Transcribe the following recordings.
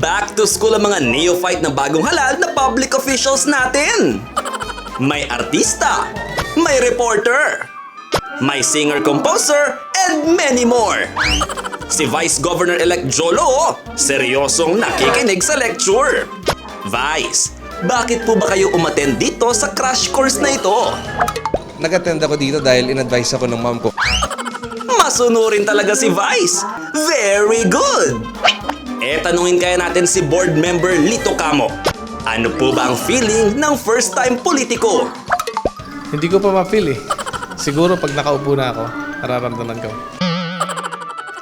Back to school ang mga neophyte na bagong halal na public officials natin. May artista, may reporter, may singer-composer, and many more. Si Vice Governor-elect Jolo, seryosong nakikinig sa lecture. Vice, bakit po ba kayo umattend dito sa crash course na ito? Nag-attend ako dito dahil in-advise ako ng mom ko. Masunurin talaga si Vice. Very good! E tanungin kaya natin si board member Lito Camo. Ano po ba ang feeling ng first time politiko? Hindi ko pa ma-feel eh. Siguro pag nakaupo na ako, nararamdaman ko.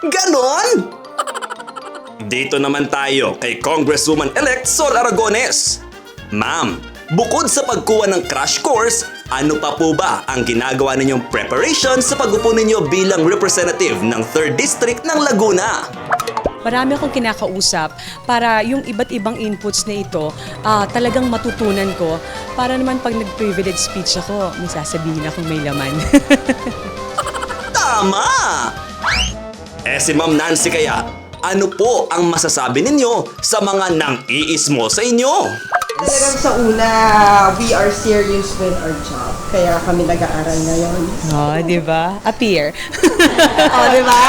Ganon! Dito naman tayo kay Congresswoman-elect Sol Aragones. Ma'am, bukod sa pagkuha ng crash course, ano pa po ba ang ginagawa ninyong preparation sa pag-upo ninyo bilang representative ng 3rd District ng Laguna? Marami akong kinakausap para yung iba't ibang inputs na ito ah, talagang matutunan ko para naman pag nag-privilege speech ako, may sasabihin akong may laman. Tama! Eh si Ma'am Nancy kaya, ano po ang masasabi ninyo sa mga nang-iismo sa inyo? Talagang sa una, we are serious with our job. Kaya kami nag-aaral ngayon. oh, di ba? Appear. O, di ba?